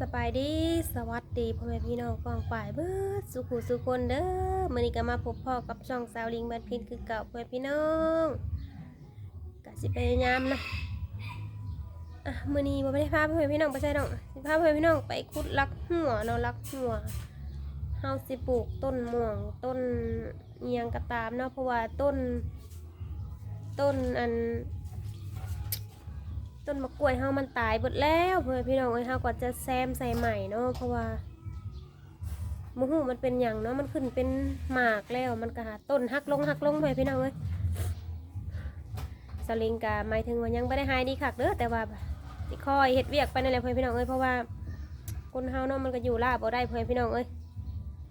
สบายดีสวัสดีพ่อแม่พี่น้องกองป่ายเบิดสุขุสุคนเด้อมื้อนี้ก็มาพบพ่อกับช่องสาวลิงบันพินคือเก่าพ่อแม่พี่น้องก็สิพยายามนะอะมื้อนี้บ่ได้พาพ่อแม่พี่น้องไปใช่ดอกสิพาพ่อแม่พี่น้องไปขุดลักหัวเนาะลักหัวเฮาสิปลูกต้นม่วงต้นเอียงก็ตามเนาะเพราะว่าต้น ต้นอัน ต้นมะกล้วยเฮามันตายเบิดแล้วเพื่อนพี่น้องเอ้ยเฮาก็จะแซมใส่ใหม่เนาะเพราะว่ามูหูมันเป็นอย่างเนาะมันขึ้นเป็นหมากแล้วมันก็หาต้นหักลงหักลงเพื่อนพี่น้องเอ้ยสลิงกะหมายถึงว่ายังไม่ได้หายดีคักเด้อแต่ว่าสิคอยเฮ็ดเวียกไปนั่นแหละเพื่อนพี่น้องเอ้ยเพราะว่าคนเฮาเนาะมันก็อยู่ลาบ่ได้เพื่อนพี่น้องเอ้ย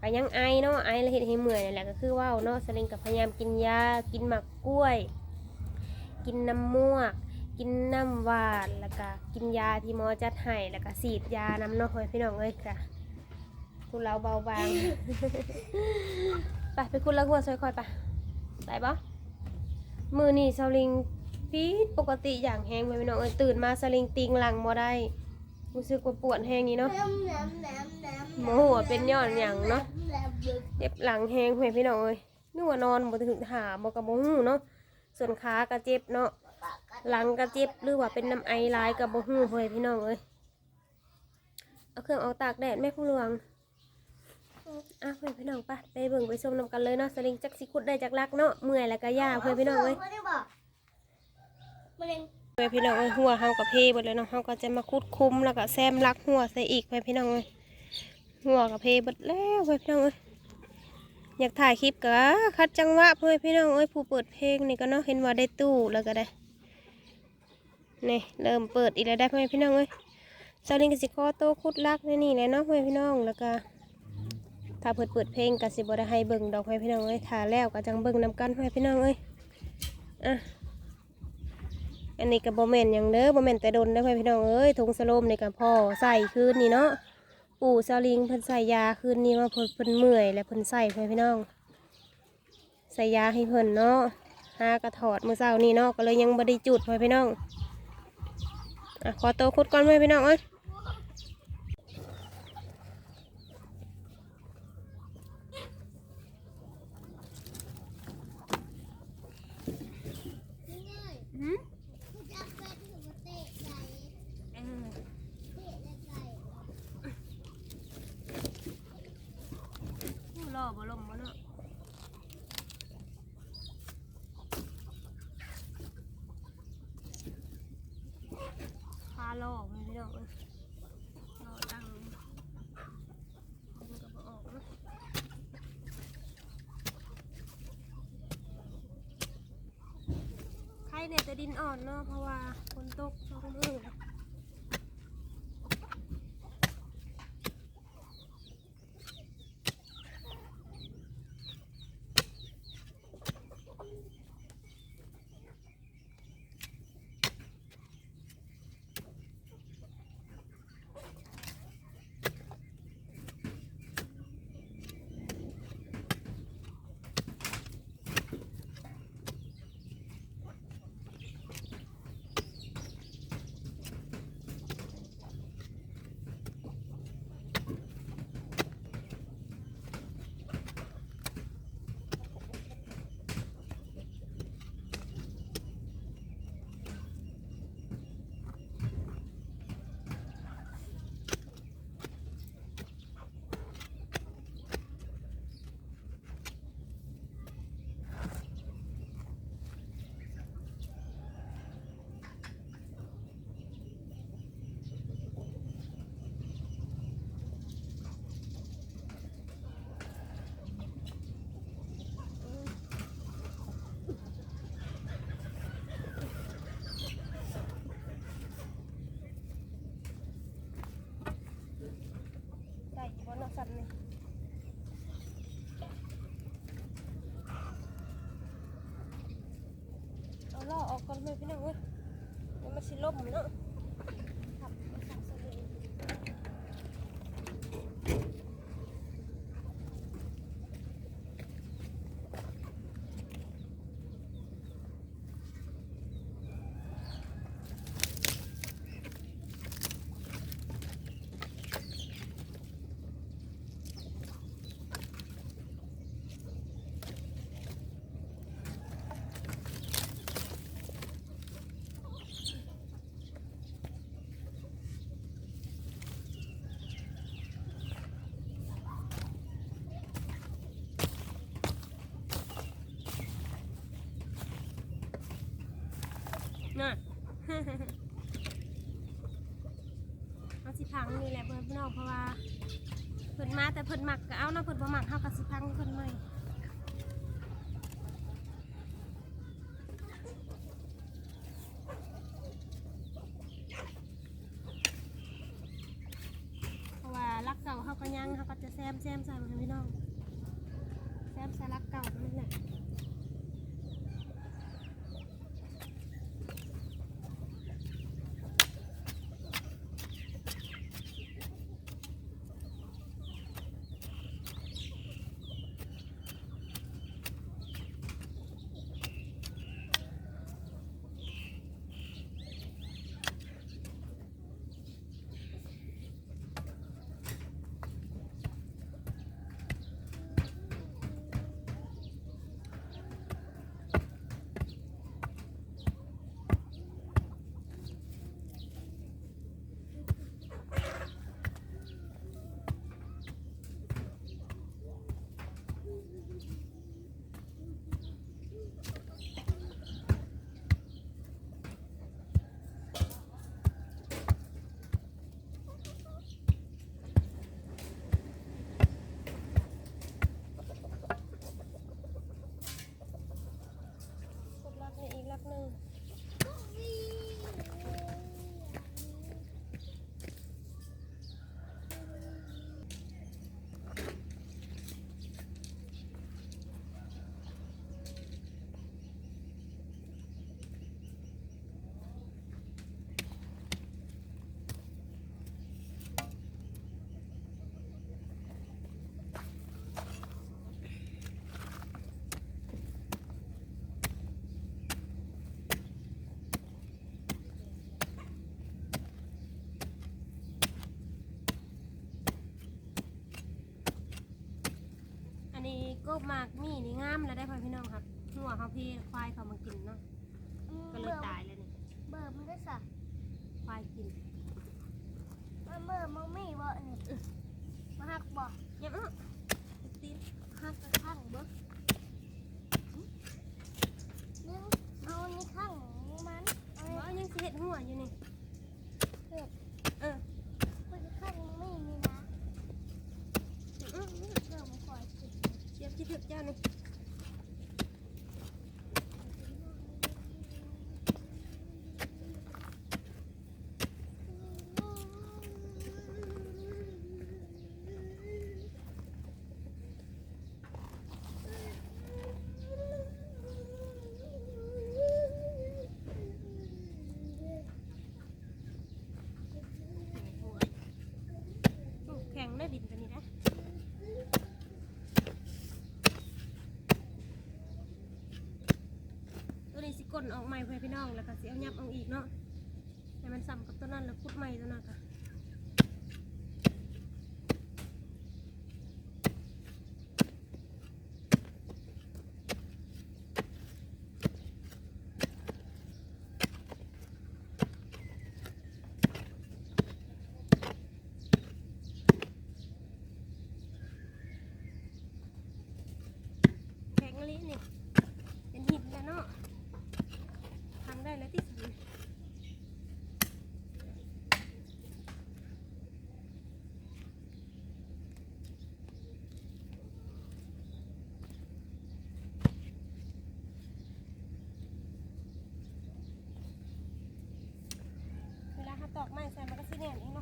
ก็ยังไอเนาะไอแล้วเฮ็ดให้เมื่อยนั่นแหละก็คือว่าเนาะสลิงกับพยายามกินยากินหมักกล้วย กินน้ำม่วง กินน้ำหวานแล้วก็กินยาที่หมอจัดให้แล้วก็ฉีดยาน้ำนอกพี่น้องเอ้ยค่ะคุณเราเบาบาง ไปไปคุณละหัวซอยคอยไปได้ปะมือนี่สลิงปีดปกติอย่างแห้งไปพี่น้องเอ้ยตื่นมาสลิงติงหลังบ่ได้รู้สึกว่าปวดแห้งนี้เนาะโมโหว่าเป็นย้อนอย่างเนาะเจ็บหลังแห้งไปพี่น้องเอ้ยนึกว่านอนบ่ถึงหาบ่กับบ่ฮู้เนาะส่วนขากระเจ็บเนาะ หลังกระเจ็บหรือว่าเป็นน้ำไอลายกับบ่ฮู้เฮยพี่น้องเอ้ยเอาเครื่องเอาตากแดดแม่คุณหลวงอะเพื่อนพี่น้องไปไปเบิ่งไปชมนำกันเลยเนาะสลิงจักสิคุดได้จากลักเนาะเมื่อยแล้วก็ยาเพื่อนพี่น้องเอ้ยเพื่อนพี่น้องเอ้ยหัวเฮากับเพหมดเลยเนาะเฮาก็จะมาคุดคุ้มแล้วก็แซมลักหัวใส่อีกเพื่อนพี่น้องเอ้ยหัวกับเพหมดแล้วเพื่อนพี่น้องเอ้ยอยากถ่ายคลิปก็คัดจังหวะเพื่อนพี่น้องเอ้ยผู้เปิดเพลงนี่ก็เนาะเห็นว่าได้ตู้แล้วก็ได้ นี่เริ่มเปิดอีกแล้วได้พ่อแม่พี่น้องเอ้ยซาลิงกสิคอโตคุดลักนี่นี่แหละเนาะพ่อแม่พี่น้องแล้วก็ถ้าเปิดเปิดเพลงกสิบ่ได้ให้เบิ่งดอกพ่อแม่พี่น้องเอ้ยถ่าแล้วก็จังเบิ่งนำกันพ่อแม่พี่น้องเอ้ยอะอันนี้ก็บ่แม่นหยังเด้อบ่แม่นแต่ดนเด้อพ่อแม่พี่น้องเอ้ยถุงสโลมนี่ก็พ่อใส่คืนนี่เนาะปู่ซาลิงเพิ่นใส่ยาคืนนี้ว่าเพิ่นเพิ่นเมื่อยแล้วเพิ่นใส่พ่อแม่พี่น้องใส่ยาให้เพิ่นเนาะหากระถอดมื้อเช้านี่เนาะก็เลยยังบ่ได้จุดพ่อพี่น้อง อะขอตัวคุดก่อนไหมพี่น้องเอ้ยหืมรอบ่ลงบ่เนาะ พาล่อไปพี่น้องเอ้ยรอตังมันก็บ่ออกเนาะใครเนี่ยจะดินอ่อนเนาะเพราะว่าฝนตกช่วงมือ เพิ่นมักก็เอาเนาะเพิ่นบ่มักเฮาก็สิพังเพิ่นใหม่เพราะว่ารักเก่าเฮาก็ยังเฮาก็จะแซมแซมใส่มันพี่น้องแซมใส่รักเก่านั่นแหละ หมากมีนี่งามแล้วได้พ่อพี่น้องครับหัวเขาพี่ควายเขามากินเนาะก็เลยตายเลยนี่เบอร์มันได้สักควายกินมันเบอร์มันไม่บ่นี่มาหักบ่เย็บเนาะตีนหักกระทั่งบ่นึงเอาอันนี้ข้างมันเอาบ่อันนี้ยังสิเห็ดหัวอยู่นี่ เห็ด เออ มันข้างมันไม่มีนะ อื้ออื้อ เริ่มมันคอยกิน เสียบที่ถึกเจ้านี่หัวอู้แข็งได้ดินตัวนี้นะตัวนี้สิก้น ออกใหม่เพื่อพี่น้องแล้วก็สิเงียับเอาอีกเนาะให้มันซ้ำกับต้นนั้นแล้วพุดใหม่ตัวนั้นค่ะ 念您的。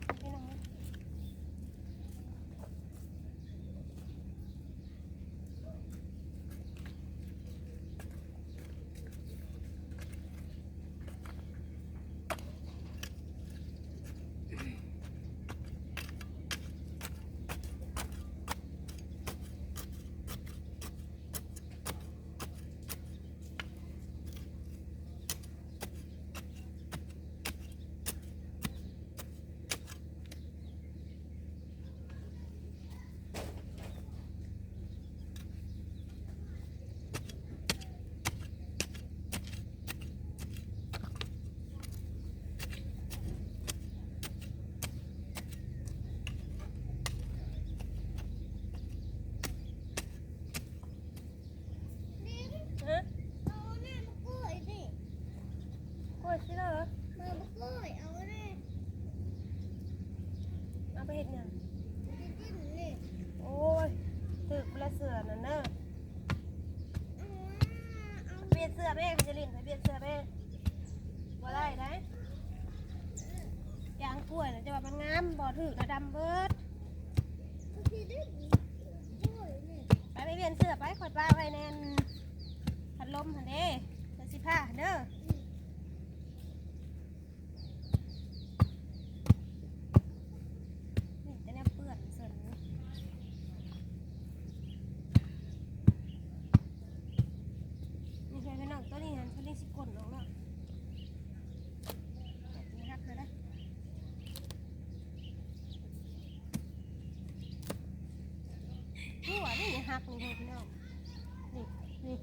ลี่ยนเสื้อไปขอดปลาไว้แน่นพัดลมหันเด้เดี๋ยวสิผ้าเด้อนี่จะเนี่ยเปื้อนเสรินนี่ใช่ไหมน้องตัวนี้หันตัวนี้สิกลนออกแล้วแบบนี้หักเลยนะหัวนี่หักนี่เลยพี่น้องนี่นี่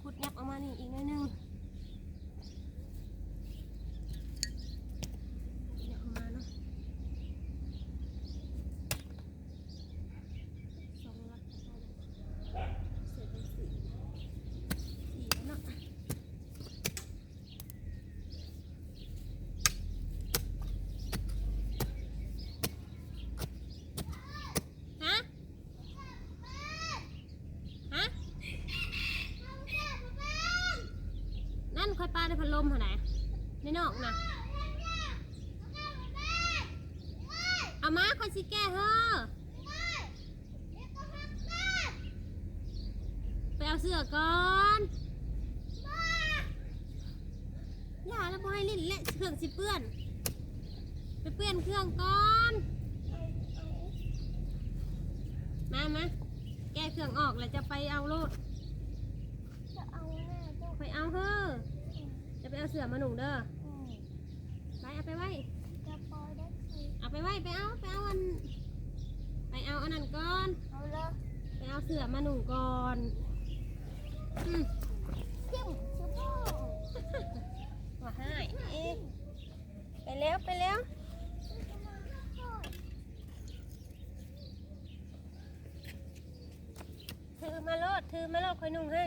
ขุดยับออกมานี่อีกหนิดนึงยับออกมาเนาะสองลักเสร็จเป็นสี่สี่แล้วเนาะฮะ ฮะ นั่นคอยปลาในพัดล มเหรอไหนในนอกนะเอามาคอยสิแก้เฮ้อไปเอาเสื้อก่อนอย่าแล้วบให้ลิ้นเละเครื่องสิเปื้อน ไปเปลี่ยนเครื่องก่อน มามาแก้เครื่องออกแล้วจะไปเอาโลด จะเอาแน่ไปเอาเฮ้อะ เอาเสื้อมาหนุ่งเด้ออืมไปเอาไปไว้จะปล่อยได้คือเอาไปไว้ไปเอาไปเอาอันไปเอาอันนั้นก่อนเอาเลยไปเอาเสื้อมาหนุ่งก่อนอืมจิ้มชิบะมาให้เอ๊ะไปแล้วไปแล้วถือมาโลดถือมาโลดคอยหนุ่งให้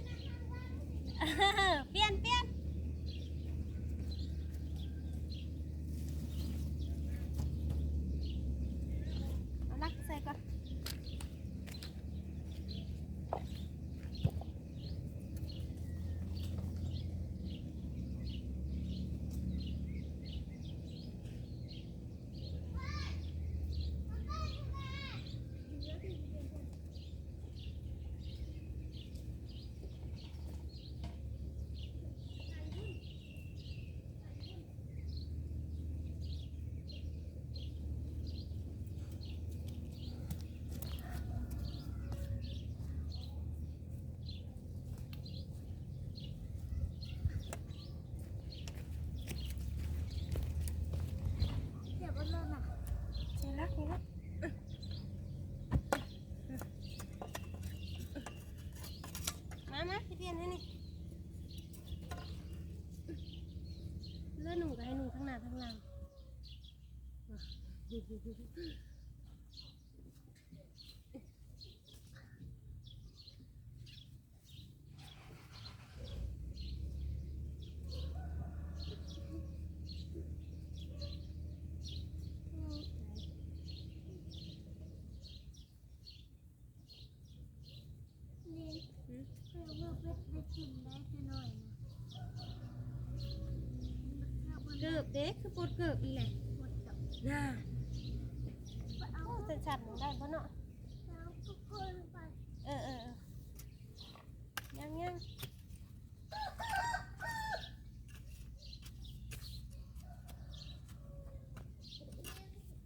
นี่เพื่อว่าเป็ดได้กินได้จะหน่อยนะ เกือบเด็กคือปวดเกือบอีแหละหมดกับน่าเอาโอ้จะจัดได้ปะเนาะแล้วทุกคนไปเออเออเออยังยัง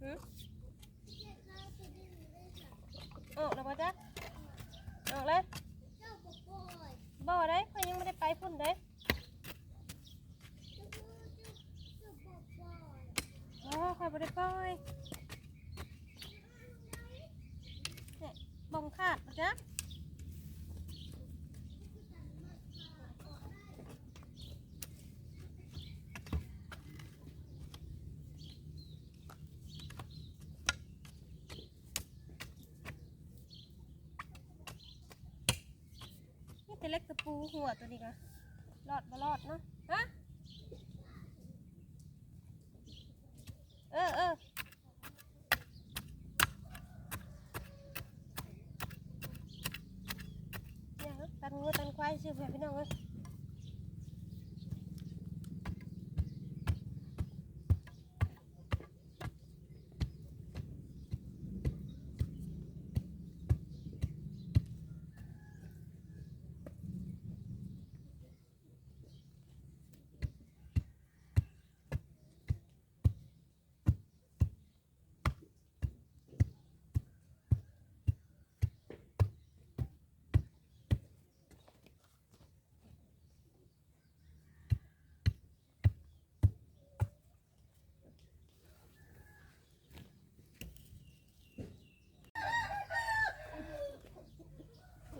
หืมออกแล้วปะจ๊ะออกเลย เจ้าปกอย บ่ได้เขายังไม่ได้ไปพุ่นเด้ เจ้าเจ้าเจ้าปกอย อ๋อคอยบ่ได้ปล่อยเนี่ยบ่งขาดปะจ๊ะนี่แต่เล็กตะ ปูหัวตัวนี้ก็รอดบ่รอดเนาะฮะ เออเออเนี่ยครับตันงูตันควายชื่อเพื่อนพี่น้องเอ้ย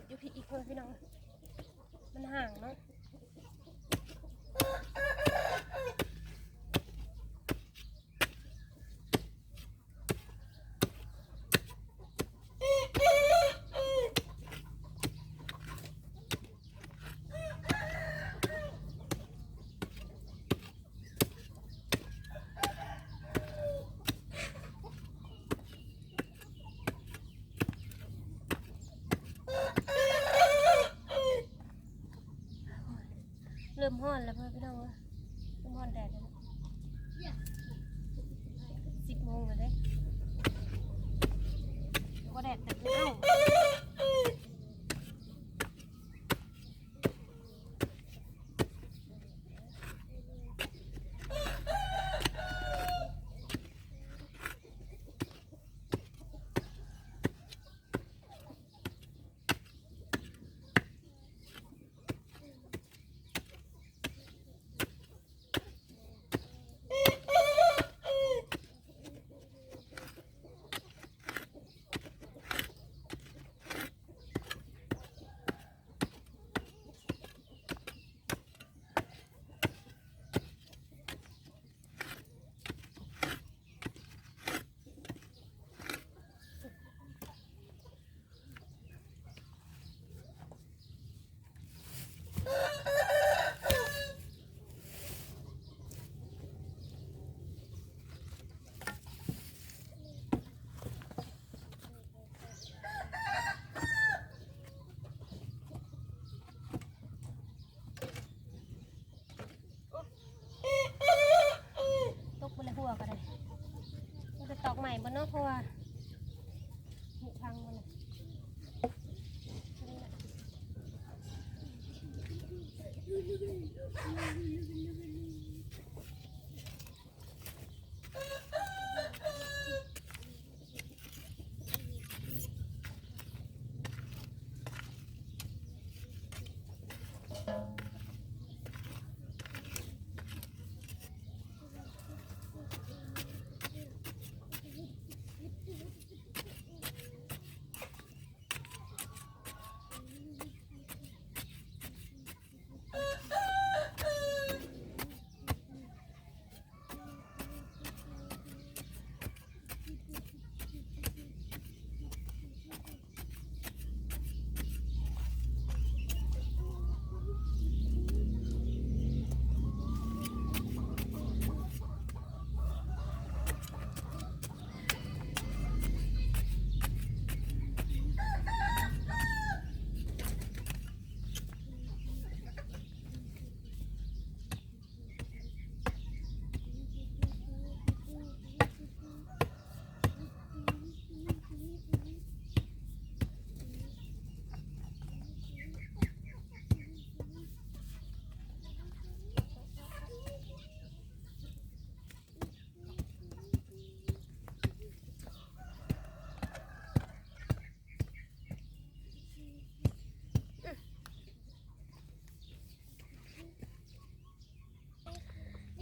อยู่พี่อีก เพื่อนพี่น้อง มันห่างเนาะ ห้อนแล้วเพื่น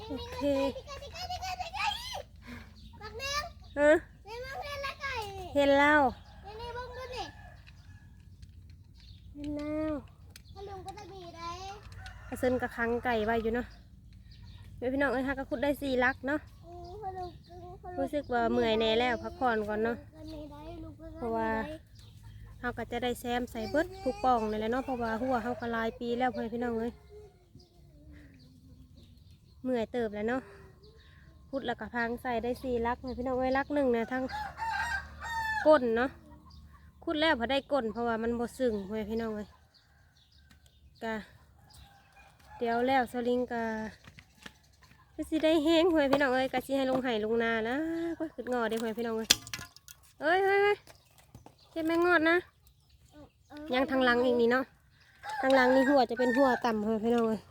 เพื่อนละเห็นแล้วนี่นี่เบิ่งดูนี่เห็นแล้วอาเซนกับคังไก่ไว้อยู่เนาะเดี๋ยวพี่น้องเอ้ยฮะก็คุดได้สี่ลักเนาะรู้สึกว่าเมื่อยแน่แล้วพักผ่อนก่อนเนาะเพราะว่าเฮาก็จะได้แซมใส่เบิดทุกป่องนี่แหละเนาะเพราะว่าหัวเฮาก็ลายปีแล้วเพื่อนพี่น้องเอ้ย เมื่อยเติบแล้วเนาะพุดแล้วก็พังใส่ได้สี่ลักเพื่อนพี่น้องเอ้ลักหนึ่งนี่ยทั้งก้นเนาะคุดแล้วพอได้ก้นเพราะว่ามันบ่สึงเพื่อนพี่น้องเอ้ยกะเดี๋ยวแล้วสลิงกะก็สิได้แห้งเพื่อนพี่น้องเอ้ยกะสิให้ลงไห้ลงนานะก็ขึ้นงอได้เพื่อนพี่น้องเอ้ยเอ้ยเอ้ยเอ้ยเจ็บแมงงอดนะยังทางลังอีกนี่เนาะทางลังนี่หัวจะเป็นหัวต่ำเลยพี่น้องเลย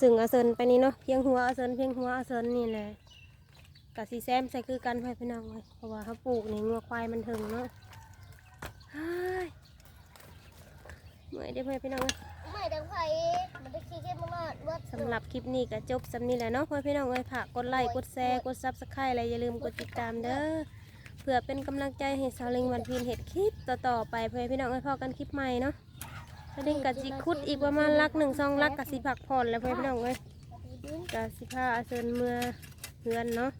สึงอาเซินไปนี่เนาะเพียงหัวอาเซินเพียงหัวอาเซินนี่แหละกะสีแซมใส่คือกันให้พี่น้องเลยเพราะว่าเขาปลูกนี่งัวควายมันถึงเนาะเฮ้ยเมื่อยได้อเพื่อนพี่น้องเลยไม่ดังไฟมันจะขี้เกียจมากๆเบิดสำหรับคลิปนี้ก็จบสำนี้แหละเนาะเพื่อนพี่น้องเลยฝากกดไลค์กดแชร์กดซับสไครต์อะไรอย่าลืมกดติดตามเด้อเพื่อเป็นกำลังใจให้สาวลิงวันพีนเห็ดคลิปต่อๆไปเพื่อให้พี่น้องได้พอกันคลิปใหม่เนาะ แล้วดิงกับจิคุดอีกประมาณลักหนึ่งสองลักกับสิผักผ่อนแล้วเพื่อนพี่น้องเลยกับสิผ้าอาเซินเมื่อเฮือนเนาะ